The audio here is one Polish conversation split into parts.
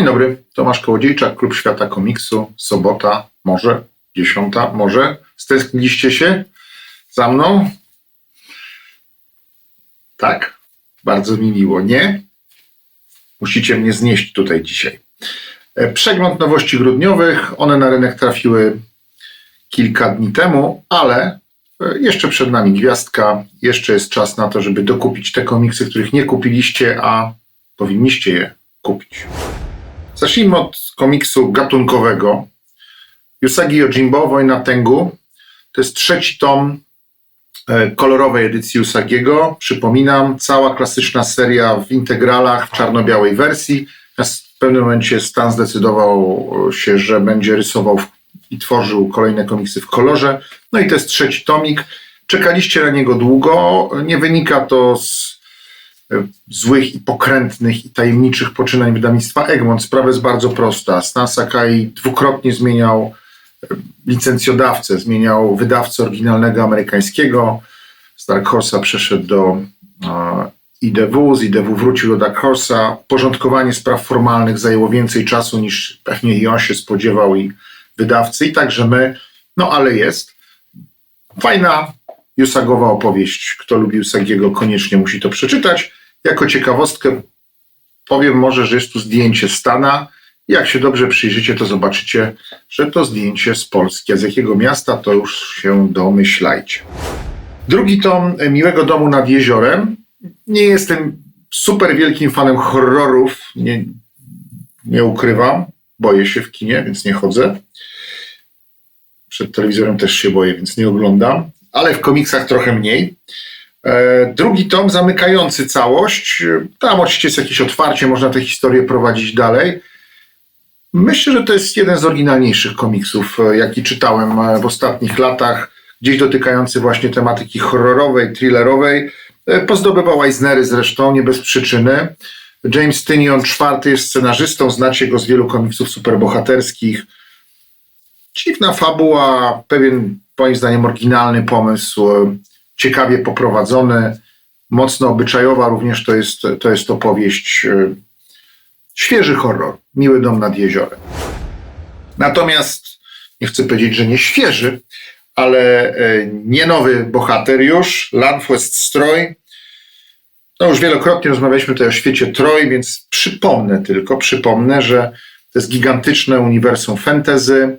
Dzień dobry, Tomasz Kołodziejczak, Klub Świata Komiksu, sobota, może, dziesiąta, może. Stęskniliście się za mną? Tak? Bardzo mi miło. Nie? Musicie mnie znieść tutaj dzisiaj. E, Przegląd nowości grudniowych. One na rynek trafiły kilka dni temu, ale e, jeszcze przed nami gwiazdka. Jeszcze jest czas na to, żeby dokupić te komiksy, których nie kupiliście, a powinniście je kupić. Zacznijmy od komiksu gatunkowego. Usagi Yojimbo, Wojna Tengu. To jest trzeci tom e, kolorowej edycji Usagiego. Przypominam, cała klasyczna seria w integralach, w czarno-białej wersji. W pewnym momencie Stan zdecydował się, że będzie rysował i tworzył kolejne komiksy w kolorze. No i to jest trzeci tomik. Czekaliście na niego długo. Nie wynika to z e, złych i pokrętnych i tajemniczych poczynań wydawnictwa Egmont. Sprawa jest bardzo prosta. Stan Sakai dwukrotnie zmieniał e, licencjodawcę, zmieniał wydawcę oryginalnego amerykańskiego. Z Dark Horse'a przeszedł do e, IDW, z IDW wrócił do Dark Horse'a. Porządkowanie spraw formalnych zajęło więcej czasu niż pewnie i on się spodziewał i wydawcy, i także my. No ale jest. Fajna, Usagowa opowieść. Kto lubi Usagiego, koniecznie musi to przeczytać. Jako ciekawostkę powiem może, że jest tu zdjęcie Stana. Jak się dobrze przyjrzycie, to zobaczycie, że to zdjęcie z Polski. A z jakiego miasta, to już się domyślajcie. Drugi tom e, Miłego Domu nad Jeziorem. Nie jestem super wielkim fanem horrorów, nie, nie ukrywam. Boję się w kinie, więc nie chodzę. Przed telewizorem też się boję, więc nie oglądam, ale w komiksach trochę mniej. E, Drugi tom zamykający całość. Tam oczywiście jest jakieś otwarcie, można tę historię prowadzić dalej. Myślę, że to jest jeden z oryginalniejszych komiksów, e, jaki czytałem e, w ostatnich latach, gdzieś dotykający właśnie tematyki horrorowej, thrillerowej. Pozdobywał Eisnery zresztą, nie bez przyczyny. James Tynion IV jest scenarzystą, znacie go z wielu komiksów superbohaterskich. Dziwna fabuła, pewien moim zdaniem oryginalny pomysł, ciekawie poprowadzony, mocno obyczajowa również to jest, to jest opowieść. e, Świeży horror, miły dom nad jeziorem. Natomiast nie chcę powiedzieć, że nie świeży, ale e, nie nowy bohater już, Landwest Stroj. No już wielokrotnie rozmawialiśmy tutaj o świecie Troj, więc przypomnę tylko, przypomnę, że to jest gigantyczne uniwersum fantasy.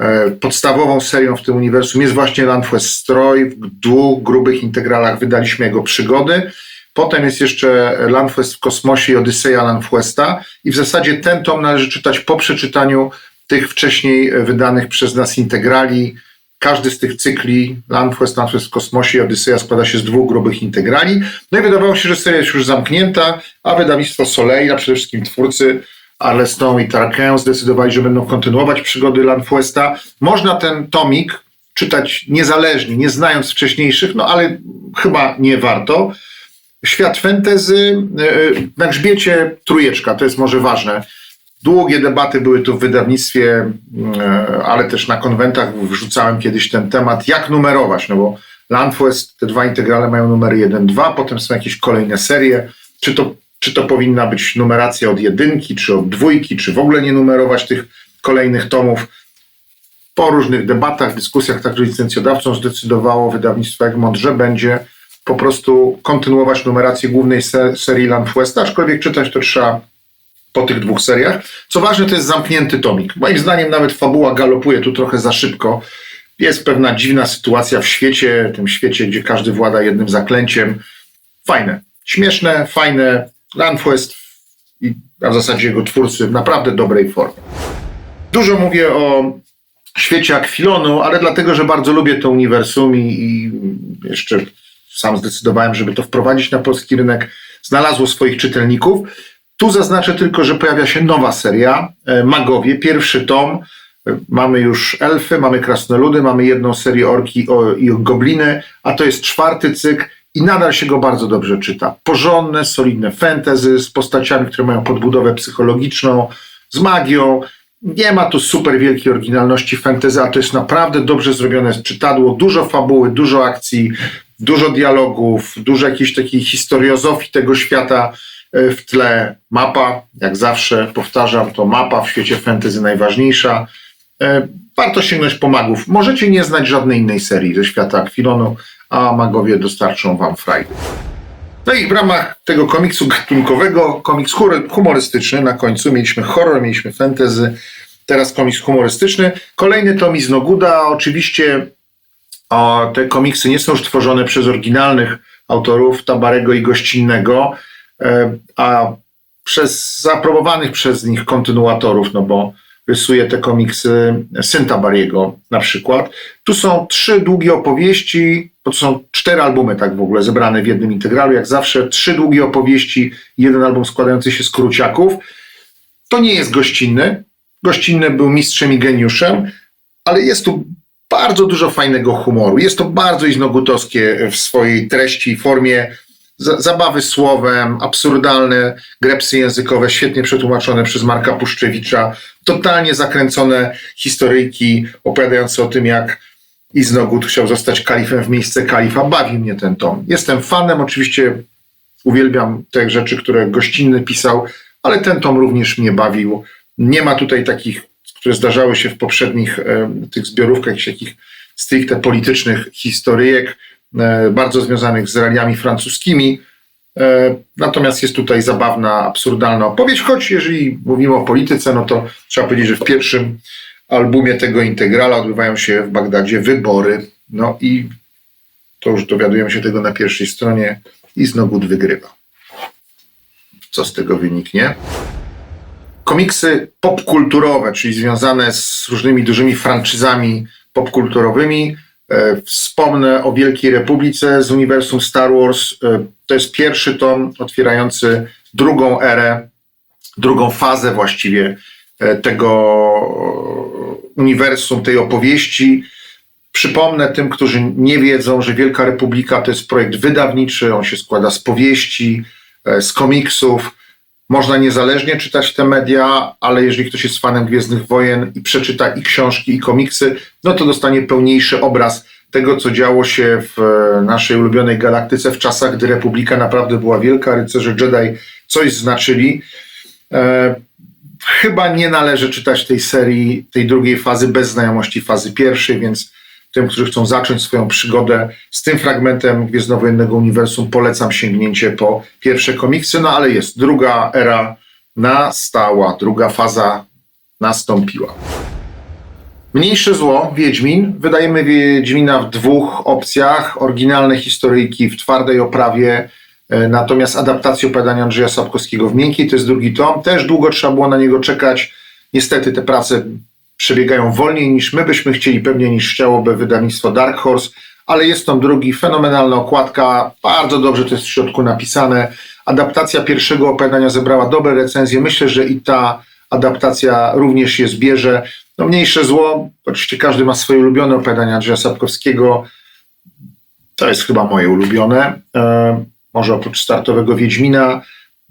E, Podstawową serią w tym uniwersum jest właśnie Landwest Stroj. W dwóch grubych integralach wydaliśmy jego przygody. Potem jest jeszcze Landwest w kosmosie i Odyseja Landwesta. I w zasadzie ten tom należy czytać po przeczytaniu tych wcześniej wydanych przez nas integrali. Każdy z tych cykli, Landwest, Landwest w kosmosie i Odyseja składa się z dwóch grubych integrali. No i wydawało się, że seria jest już zamknięta, a wydawnictwo Soleil, a przede wszystkim twórcy Arleston i Tarquin zdecydowali, że będą kontynuować przygody Landwesta. Można ten tomik czytać niezależnie, nie znając wcześniejszych, no ale chyba nie warto. Świat fantasy, yy, na grzbiecie trójeczka, to jest może ważne. Długie debaty były tu w wydawnictwie, yy, ale też na konwentach wrzucałem kiedyś ten temat, jak numerować, no bo Landwest, te dwa integrale mają numery 1, 2, potem są jakieś kolejne serie. Czy to, czy to powinna być numeracja od jedynki, czy od dwójki, czy w ogóle nie numerować tych kolejnych tomów? Po różnych debatach, dyskusjach także licencjodawcą zdecydowało wydawnictwo Egmont, że będzie po prostu kontynuować numerację głównej se- serii Landwesta, aczkolwiek czytać to trzeba po tych dwóch seriach. Co ważne, to jest zamknięty tomik. Moim zdaniem nawet fabuła galopuje tu trochę za szybko. Jest pewna dziwna sytuacja w świecie, tym świecie, gdzie każdy włada jednym zaklęciem. Fajne, śmieszne, fajne. Landwest i a w zasadzie jego twórcy w naprawdę dobrej formie. Dużo mówię o świecie Akwilonu, ale dlatego, że bardzo lubię to uniwersum i, jeszcze sam zdecydowałem, żeby to wprowadzić na polski rynek. Znalazło swoich czytelników. Tu zaznaczę tylko, że pojawia się nowa seria, e, Magowie, pierwszy tom. E, Mamy już elfy, mamy krasnoludy, mamy jedną serię orki i gobliny, a to jest czwarty cykl i nadal się go bardzo dobrze czyta. Porządne, solidne fantasy z postaciami, które mają podbudowę psychologiczną, z magią. Nie ma tu super wielkiej oryginalności fantasy, a to jest naprawdę dobrze zrobione czytadło, dużo fabuły, dużo akcji, dużo dialogów, dużo jakiejś takiej historiozofii tego świata. E, W tle mapa, jak zawsze powtarzam, to mapa w świecie fantasy najważniejsza. E, Warto sięgnąć po magów. Możecie nie znać żadnej innej serii ze świata Aquilonu, a magowie dostarczą wam frajdy. No i w ramach tego komiksu gatunkowego, komiks humorystyczny, na końcu mieliśmy horror, mieliśmy fantasy, teraz komiks humorystyczny. Kolejny iz Noguda, oczywiście o, te komiksy nie są już tworzone przez oryginalnych autorów Tabarego i Gościnnego, e, a przez zaaprobowanych przez nich kontynuatorów, no bo rysuje te komiksy syn Tabariego na przykład. Tu są trzy długie opowieści, to są cztery albumy tak w ogóle zebrane w jednym integralu, jak zawsze trzy długie opowieści, jeden album składający się z króciaków. To nie jest gościnny. Gościnny był mistrzem i geniuszem, ale jest tu bardzo dużo fajnego humoru. Jest to bardzo iznogutowskie w swojej treści i formie. Zabawy słowem, absurdalne grepsy językowe, świetnie przetłumaczone przez Marka Puszczewicza, totalnie zakręcone historyjki opowiadające o tym, jak Iznogut chciał zostać kalifem w miejsce kalifa. Bawi mnie ten tom. Jestem fanem, oczywiście uwielbiam te rzeczy, które gościnny pisał, ale ten tom również mnie bawił. Nie ma tutaj takich, które zdarzały się w poprzednich e, tych zbiorówkach, takich stricte politycznych historyjek, e, bardzo związanych z realiami francuskimi. E, Natomiast jest tutaj zabawna, absurdalna opowieść, choć jeżeli mówimy o polityce, no to trzeba powiedzieć, że w pierwszym albumie tego integrala odbywają się w Bagdadzie wybory. No i to już dowiadujemy się tego na pierwszej stronie i Znogut wygrywa. Co z tego wyniknie? Komiksy popkulturowe, czyli związane z różnymi dużymi franczyzami popkulturowymi. E, Wspomnę o Wielkiej Republice z uniwersum Star Wars. E, To jest pierwszy tom otwierający drugą erę, drugą fazę właściwie tego uniwersum, tej opowieści. Przypomnę tym, którzy nie wiedzą, że Wielka Republika to jest projekt wydawniczy, on się składa z powieści, e, z komiksów. Można niezależnie czytać te media, ale jeżeli ktoś jest fanem Gwiezdnych Wojen i przeczyta i książki, i komiksy, no to dostanie pełniejszy obraz tego, co działo się w e, naszej ulubionej galaktyce w czasach, gdy Republika naprawdę była wielka, rycerze Jedi coś znaczyli. Chyba nie należy czytać tej serii, tej drugiej fazy bez znajomości fazy pierwszej, więc tym, którzy chcą zacząć swoją przygodę z tym fragmentem Gwiezdnowojennego Uniwersum, polecam sięgnięcie po pierwsze komiksy, no ale jest druga era nastała, druga faza nastąpiła. Mniejsze zło, Wiedźmin. Wydajemy Wiedźmina w dwóch opcjach. Oryginalne historyjki w twardej oprawie, natomiast adaptację opowiadania Andrzeja Sapkowskiego w miękkiej. To jest drugi tom. Też długo trzeba było na niego czekać. Niestety te prace przebiegają wolniej niż my byśmy chcieli, pewnie niż chciałoby wydawnictwo Dark Horse, ale jest tom drugi, fenomenalna okładka, bardzo dobrze to jest w środku napisane. Adaptacja pierwszego opowiadania zebrała dobre recenzje. Myślę, że i ta adaptacja również je zbierze. No mniejsze zło, oczywiście każdy ma swoje ulubione opowiadania Andrzeja Sapkowskiego. To jest chyba moje ulubione. Może oprócz startowego Wiedźmina.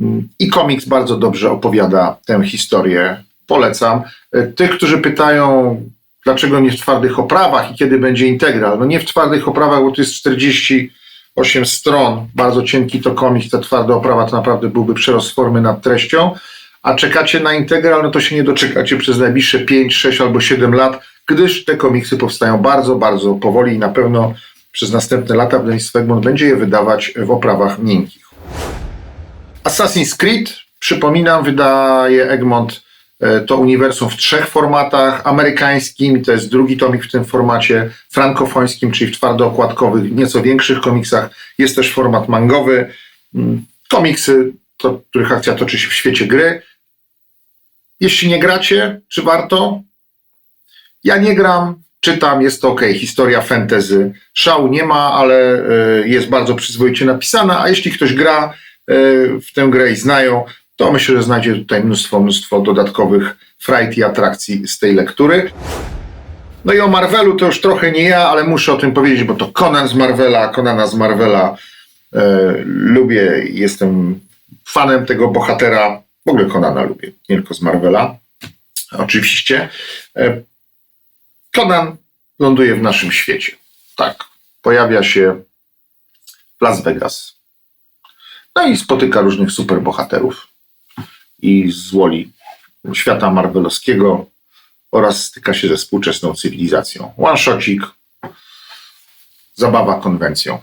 Mm, I komiks bardzo dobrze opowiada tę historię. Polecam. E, Tych, którzy pytają, dlaczego nie w twardych oprawach i kiedy będzie integral. No nie w twardych oprawach, bo to jest 48 stron. Bardzo cienki to komiks. Ta twarda oprawa to naprawdę byłby przerost formy nad treścią. A czekacie na integral, no to się nie doczekacie przez najbliższe 5, 6 albo 7 lat, gdyż te komiksy powstają bardzo, bardzo powoli i na pewno przez następne lata wydawnictwo Egmont będzie je wydawać w oprawach miękkich. Assassin's Creed, przypominam, wydaje Egmont e, to uniwersum w trzech formatach. Amerykańskim, to jest drugi tomik w tym formacie, frankofońskim, czyli w twardookładkowych, nieco większych komiksach. Jest też format mangowy. Mm, Komiksy, to, których akcja toczy się w świecie gry. Jeśli nie gracie, czy warto? Ja nie gram, czytam, jest to ok. Historia fantasy. Szału nie ma, ale e, jest bardzo przyzwoicie napisana, a jeśli ktoś gra e, w tę grę i znają, to myślę, że znajdzie tutaj mnóstwo, mnóstwo dodatkowych frajt i atrakcji z tej lektury. No i o Marvelu to już trochę nie ja, ale muszę o tym powiedzieć, bo to Conan z Marvela, Conana z Marvela e, lubię, jestem fanem tego bohatera, w ogóle Conana lubię, nie tylko z Marvela, oczywiście. E, Conan ląduje w naszym świecie, tak, pojawia się w Las Vegas. No i spotyka różnych superbohaterów i z woli świata marvelowskiego oraz styka się ze współczesną cywilizacją. One-shotcik, zabawa konwencją.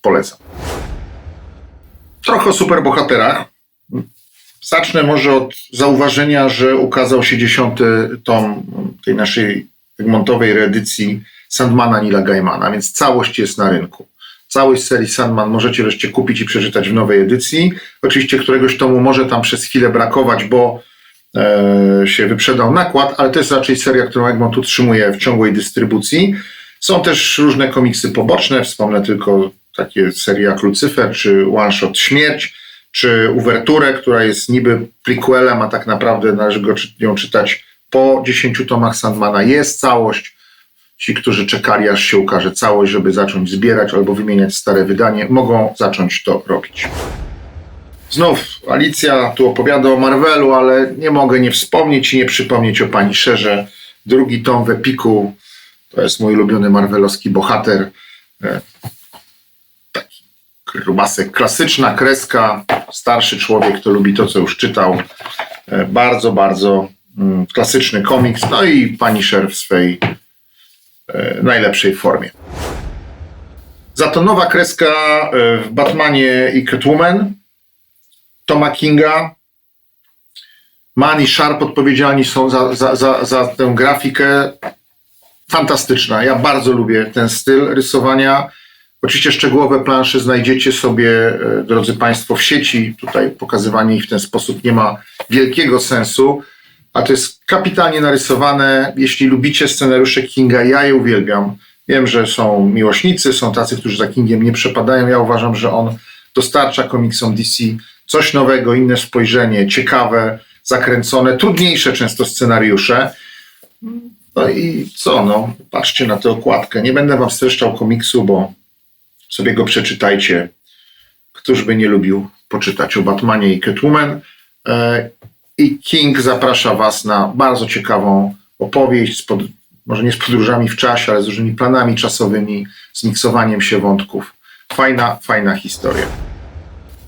Polecam. Trochę o superbohaterach. Zacznę może od zauważenia, że ukazał się dziesiąty tom tej naszej Egmontowej reedycji Sandmana Nila Gaimana, więc całość jest na rynku. Całość serii Sandman możecie wreszcie kupić i przeczytać w nowej edycji. Oczywiście któregoś tomu może tam przez chwilę brakować, bo e, się wyprzedał nakład, ale to jest raczej seria, którą Egmont utrzymuje w ciągłej dystrybucji. Są też różne komiksy poboczne, wspomnę tylko takie serie jak Lucyfer, czy One Shot Śmierć, czy Uwerturę, która jest niby prequelem, a tak naprawdę należy go, ją czytać po 10 tomach Sandmana. Jest całość. Ci, którzy czekali, aż się ukaże całość, żeby zacząć zbierać albo wymieniać stare wydanie, mogą zacząć to robić. Znów Alicja tu opowiada o Marvelu, ale nie mogę nie wspomnieć i nie przypomnieć o pani Szerze. Drugi tom w Epiku to jest mój ulubiony marvelowski bohater. Taki grubasek, klasyczna kreska, starszy człowiek, kto lubi to, co już czytał. E, Bardzo, bardzo mm, klasyczny komiks. No i pani Sher w swej e, najlepszej formie. Za to nowa kreska e, w Batmanie i Catwoman Toma Kinga. Man i Sharp odpowiedzialni są za, za, za, za tę grafikę. Fantastyczna. Ja bardzo lubię ten styl rysowania. Oczywiście szczegółowe plansze znajdziecie sobie, e, drodzy Państwo, w sieci. Tutaj pokazywanie ich w ten sposób nie ma wielkiego sensu, a to jest kapitalnie narysowane. Jeśli lubicie scenariusze Kinga, ja je uwielbiam. Wiem, że są miłośnicy, są tacy, którzy za Kingiem nie przepadają. Ja uważam, że on dostarcza komiksom DC coś nowego, inne spojrzenie, ciekawe, zakręcone, trudniejsze często scenariusze. No i co, no, patrzcie na tę okładkę. Nie będę wam streszczał komiksu, bo sobie go przeczytajcie. Któż by nie lubił poczytać o Batmanie i Catwoman. E, I King zaprasza was na bardzo ciekawą opowieść, pod, może nie z podróżami w czasie, ale z różnymi planami czasowymi, z miksowaniem się wątków. Fajna, fajna historia.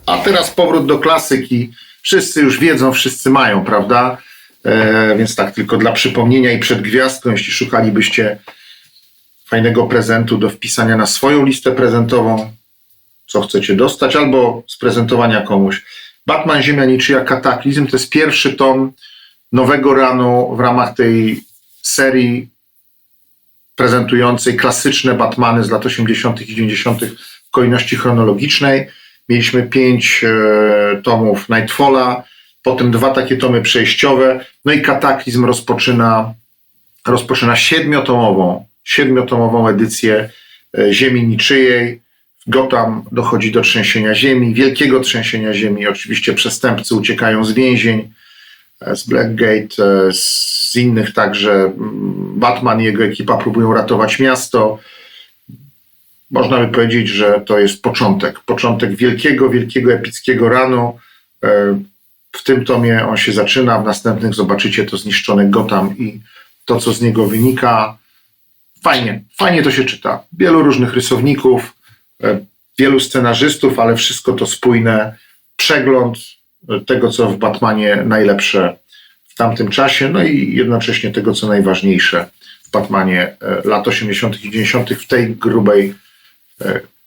A teraz powrót do klasyki. Wszyscy już wiedzą, wszyscy mają, prawda? E, więc tak, tylko dla przypomnienia i przed gwiazdką, jeśli szukalibyście fajnego prezentu do wpisania na swoją listę prezentową, co chcecie dostać, albo sprezentowania komuś. Batman Ziemia Niczyja Kataklizm to jest pierwszy tom nowego ranu w ramach tej serii prezentującej klasyczne Batmany z lat 80. i 90. w kolejności chronologicznej. Mieliśmy pięć e, tomów Nightfalla, potem dwa takie tomy przejściowe, no i Kataklizm rozpoczyna, rozpoczyna siedmiotomową, siedmiotomową edycję e, Ziemi Niczyjej. W Gotham dochodzi do trzęsienia ziemi, wielkiego trzęsienia ziemi. Oczywiście przestępcy uciekają z więzień, e, z Blackgate, e, z innych także. mm, Batman i jego ekipa próbują ratować miasto. Można by powiedzieć, że to jest początek. Początek wielkiego, wielkiego, epickiego ranu. W tym tomie on się zaczyna, w następnych zobaczycie to zniszczone Gotham i to, co z niego wynika. Fajnie, fajnie to się czyta. Wielu różnych rysowników, e, wielu scenarzystów, ale wszystko to spójne. Przegląd e, tego, co w Batmanie najlepsze w tamtym czasie, no i jednocześnie tego, co najważniejsze w Batmanie e, lat 80. i 90. w tej grubej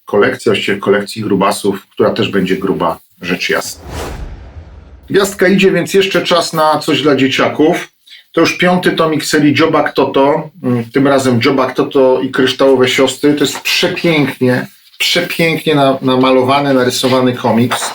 kolekcji, właściwie kolekcji grubasów, która też będzie gruba, rzecz jasna. Gwiazdka idzie, więc jeszcze czas na coś dla dzieciaków. To już piąty tomik serii Dziobak Toto, mm, tym razem Dziobak Toto i Kryształowe Siostry. To jest przepięknie, przepięknie na- namalowany, narysowany komiks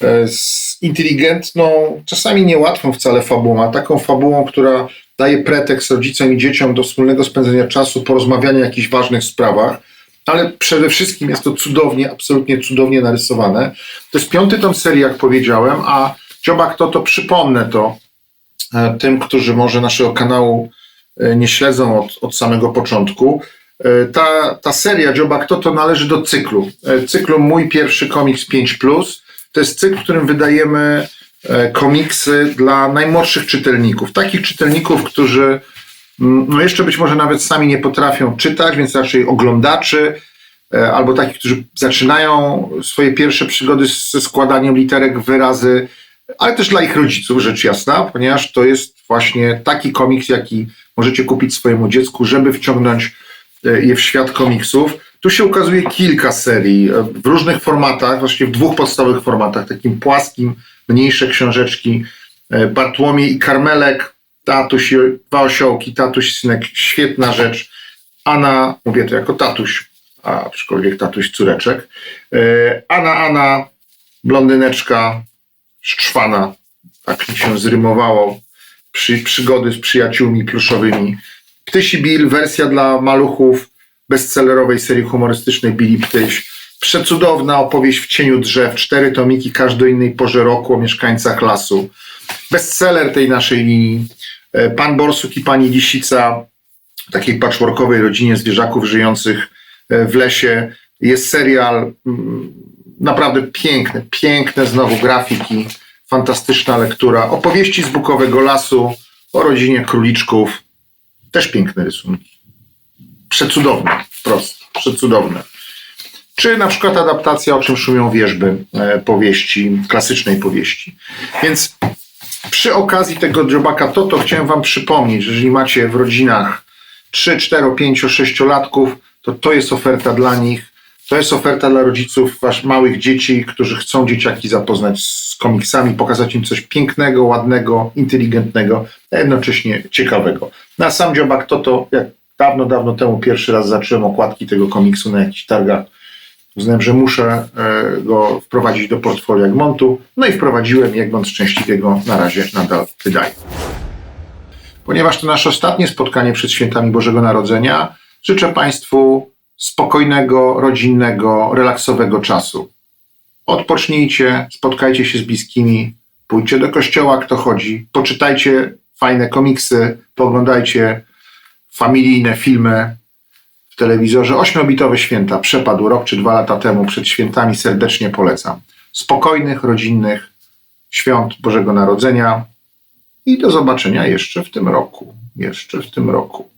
e, z inteligentną, czasami niełatwą wcale fabułą, a taką fabułą, która daje pretekst rodzicom i dzieciom do wspólnego spędzenia czasu, porozmawiania o jakichś ważnych sprawach, ale przede wszystkim jest to cudownie, absolutnie cudownie narysowane. To jest piąty tom serii, jak powiedziałem, a Dziobak to, to przypomnę to tym, którzy może naszego kanału e, nie śledzą od, od samego początku. E, Ta, ta seria Dziobak to, to należy do cyklu. E, Cyklu Mój Pierwszy Komiks 5+. To jest cykl, w którym wydajemy e, komiksy dla najmłodszych czytelników. Takich czytelników, którzy mm, no jeszcze być może nawet sami nie potrafią czytać, więc raczej oglądaczy, e, albo takich, którzy zaczynają swoje pierwsze przygody ze składaniem literek wyrazy, ale też dla ich rodziców, rzecz jasna, ponieważ to jest właśnie taki komiks, jaki możecie kupić swojemu dziecku, żeby wciągnąć e, je w świat komiksów. Tu się ukazuje kilka serii e, w różnych formatach, właśnie w dwóch podstawowych formatach, takim płaskim, mniejsze książeczki, e, Bartłomiej i Karmelek, tatuś, i dwa osiołki, tatuś, synek, świetna rzecz. Anna, mówię to jako tatuś, a aczkolwiek tatuś córeczek. Anna, Anna, blondyneczka, szczwana, tak mi się zrymowało, przy, przygody z przyjaciółmi pluszowymi. Ptysi Bill, wersja dla maluchów bestsellerowej serii humorystycznej Billy Ptyś. Przecudowna opowieść w cieniu drzew, cztery tomiki, każdy o innej porze roku o mieszkańcach lasu. Bestseller tej naszej linii. E, Pan Borsuk i Pani Lisica, takiej patchworkowej rodzinie zwierzaków żyjących e, w lesie. Jest serial mm, naprawdę piękny, piękne znowu grafiki, fantastyczna lektura. Opowieści z Bukowego Lasu o rodzinie króliczków. Też piękne rysunki. Przecudowne, wprost, przecudowne. Czy na przykład adaptacja, o czym szumią wierzby, e, powieści, klasycznej powieści. Więc przy okazji tego Jobaka Toto chciałem Wam przypomnieć, że jeżeli macie w rodzinach 3, 4, 5, 6 latków, to to jest oferta dla nich. To jest oferta dla rodziców wasz małych dzieci, którzy chcą dzieciaki zapoznać z komiksami, pokazać im coś pięknego, ładnego, inteligentnego, a jednocześnie ciekawego. Na sam Dziobak Toto, jak dawno, dawno temu pierwszy raz zacząłem okładki tego komiksu na jakichś targach, uznałem, że muszę e, go wprowadzić do portfolio Egmontu. No i wprowadziłem i Egmont szczęśliwie go na razie nadal wydaje. Ponieważ to nasze ostatnie spotkanie przed świętami Bożego Narodzenia, życzę Państwu spokojnego, rodzinnego, relaksowego czasu. Odpocznijcie, spotkajcie się z bliskimi, pójdźcie do kościoła, kto chodzi, poczytajcie fajne komiksy, pooglądajcie familijne filmy w telewizorze. Ośmiobitowe święta przepadł rok czy dwa lata temu przed świętami, serdecznie polecam. Spokojnych, rodzinnych świąt Bożego Narodzenia i do zobaczenia jeszcze w tym roku. Jeszcze w tym roku.